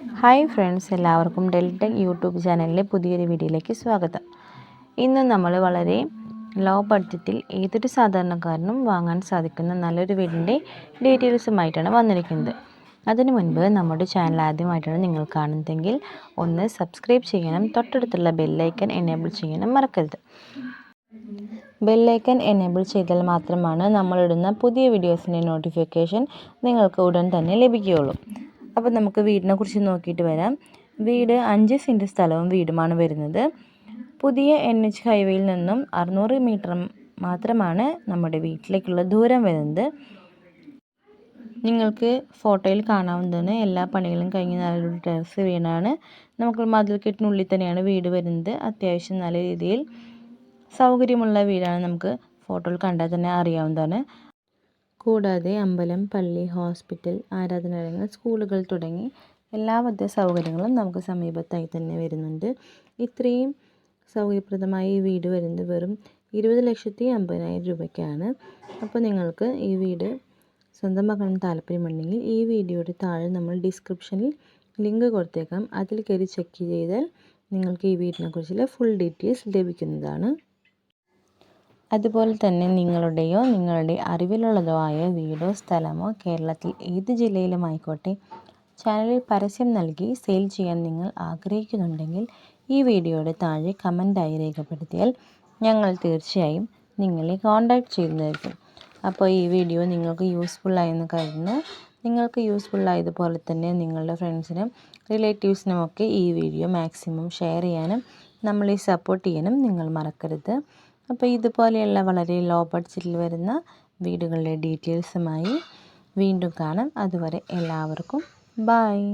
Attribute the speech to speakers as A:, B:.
A: Hi friends എല്ലാവർക്കും Deltech YouTube ചാനലിലെ പുതിയൊരു വീഡിയോയിലേക്ക് സ്വാഗതം. ഇന്ന് നമ്മൾ വളരെ ലോ ബഡ്ജറ്റിൽ ഏതൊരു സാധാരണക്കാരനും വാങ്ങാൻ സാധിക്കുന്ന നല്ലൊരു വീടിന്റെ ഡീറ്റെയിൽസുമായിട്ടാണ് വന്നിരിക്കുന്നത്. അതിനു മുൻപ് നമ്മുടെ ചാനൽ ആദ്യമായിട്ടാണ് നിങ്ങൾ കാണുന്നതെങ്കിൽ ഒന്ന് സബ്സ്ക്രൈബ് ചെയ്യണം തൊട്ടടുത്തുള്ള ബെല്ലൈക്കൻ എനേബിൾ ചെയ്യണം മറക്കരുത്. ബെല്ലൈക്കൻ എനേബിൾ ചെയ്താൽ മാത്രമാണ് നമ്മളിടുന്ന പുതിയ വീഡിയോസിന്റെ നോട്ടിഫിക്കേഷൻ നിങ്ങൾക്ക് ഉടൻ തന്നെ ലഭിക്കുകയുള്ളൂ. അപ്പോൾ നമുക്ക് വീടിനെ കുറിച്ച് നോക്കിയിട്ട് വരാം. വീട് അഞ്ച് സെന്റ് സ്ഥലവും വീടുമാണ് വരുന്നത്. പുതിയ എൻ എച്ച് ഹൈവേയിൽ നിന്നും അറുന്നൂറ് മീറ്റർ മാത്രമാണ് നമ്മുടെ വീട്ടിലേക്കുള്ള ദൂരം വരുന്നത്. നിങ്ങൾക്ക് ഫോട്ടോയിൽ കാണാവുന്നതാണ്. എല്ലാ പണികളും കഴിഞ്ഞ് നല്ലൊരു ടെറസ് വീടാണ്. നമുക്ക് മതിൽക്കെട്ടിനുള്ളിൽ തന്നെയാണ് വീട് വരുന്നത്. അത്യാവശ്യം നല്ല രീതിയിൽ സൗകര്യമുള്ള വീടാണ് നമുക്ക് ഫോട്ടോയിൽ കണ്ടാൽ തന്നെ അറിയാവുന്നതാണ്. കൂടാതെ അമ്പലം പള്ളി ഹോസ്പിറ്റൽ ആരാധനാലയങ്ങൾ സ്കൂളുകൾ തുടങ്ങി എല്ലാവിധ സൗകര്യങ്ങളും നമുക്ക് സമീപത്തായി തന്നെ വരുന്നുണ്ട്. ഇത്രയും സൗകര്യപ്രദമായ ഈ വീട് വരുന്നത് വെറും ഇരുപത് ലക്ഷത്തി അമ്പതിനായിരം രൂപയ്ക്കാണ്. അപ്പോൾ നിങ്ങൾക്ക് ഈ വീട് സ്വന്തമാക്കാൻ താല്പര്യമുണ്ടെങ്കിൽ ഈ വീഡിയോയുടെ താഴെ നമ്മൾ ഡിസ്ക്രിപ്ഷനിൽ ലിങ്ക് കൊടുത്തേക്കാം. അതിൽ കയറി ചെക്ക് ചെയ്താൽ നിങ്ങൾക്ക് ഈ വീടിനെക്കുറിച്ചുള്ള ഫുൾ ഡീറ്റെയിൽസ് ലഭിക്കുന്നതാണ്. അതുപോലെ തന്നെ നിങ്ങളുടെയോ നിങ്ങളുടെ അറിവിലുള്ളതോ ആയ വീടോ സ്ഥലമോ കേരളത്തിൽ ഏത് ജില്ലയിലും ആയിക്കോട്ടെ ചാനലിൽ പരസ്യം നൽകി സെയിൽ ചെയ്യാൻ നിങ്ങൾ ആഗ്രഹിക്കുന്നുണ്ടെങ്കിൽ ഈ വീഡിയോയുടെ താഴെ കമന്റായി രേഖപ്പെടുത്തിയാൽ ഞങ്ങൾ തീർച്ചയായും നിങ്ങളെ കോൺടാക്റ്റ് ചെയ്യുന്നതായിരിക്കും. അപ്പോൾ ഈ വീഡിയോ നിങ്ങൾക്ക് യൂസ്ഫുള്ളായെന്ന് കരുതുന്നു. നിങ്ങൾക്ക് യൂസ്ഫുള്ളായതുപോലെ തന്നെ നിങ്ങളുടെ ഫ്രണ്ട്സിനും റിലേറ്റീവ്സിനും ഒക്കെ ഈ വീഡിയോ മാക്സിമം ഷെയർ ചെയ്യാനും നമ്മളെ സപ്പോർട്ട് ചെയ്യാനും നിങ്ങൾ മറക്കരുത്. അപ്പോൾ ഇതുപോലെയുള്ള വളരെ ലോ ബഡ്ജറ്റിൽ വരുന്ന വീടുകളുടെ ഡീറ്റെയിൽസുമായി വീണ്ടും കാണാം. അതുവരെ എല്ലാവർക്കും ബായ്